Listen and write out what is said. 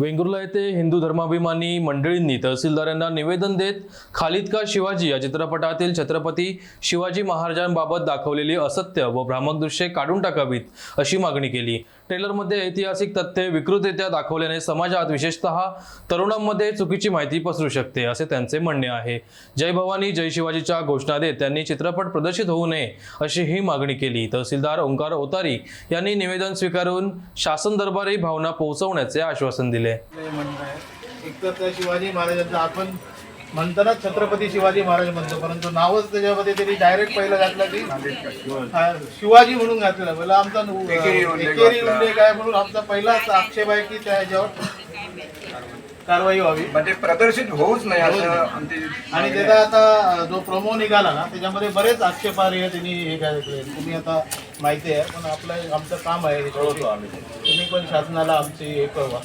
वेंगुर्ला येथे हिंदू धर्माभिमानी मंडळींनी तहसीलदारांना निवेदन देत खालिद का शिवाजी या चित्रपटातील छत्रपती शिवाजी महाराजांबाबत दाखवलेली असत्य व भ्रामक दृश्ये काढून टाकावीत अशी मागणी केली. ट्रेलरमध्ये ऐतिहासिक तथ्ये विकृतरित्या दाखवल्याने समाजात विशेषतः तरुणांमध्ये चुकीची माहिती पसरू शकते असे त्यांचे म्हणणे आहे. जय भवानी जय शिवाजीच्या घोषणा देत त्यांनी चित्रपट प्रदर्शित होऊ नये अशी ही मागणी केली. तहसीलदार ओंकार ओतारी यांनी निवेदन स्वीकारून शासन दरबारी भावना पोहोचवण्याचे आश्वासन दिले. आहे एक तर त्या शिवाजी महाराजांचं आपण म्हणताना छत्रपती शिवाजी महाराज म्हणतो परंतु नावच त्याच्यामध्ये त्यांनी डायरेक्ट पहिलं घातलं की शिवाजी म्हणून घातलेलं पहिला आमचा एकेरी. उल्लेख आहे म्हणून आमचा पहिलाच आक्षेप आहे की त्याच्यावर कारवाई व्हावी म्हणजे प्रदर्शित होऊच नाही असं. आमची आणि त्याचा आता जो प्रोमो निघाला ना त्याच्यामध्ये बरेच आक्षेपार्ह त्यांनी हे घातले तुम्ही आता माहिती आहे पण आपलं आमचं काम आहे त्याच्यावरती. तुम्ही पण शासनाला आमची हे कळवा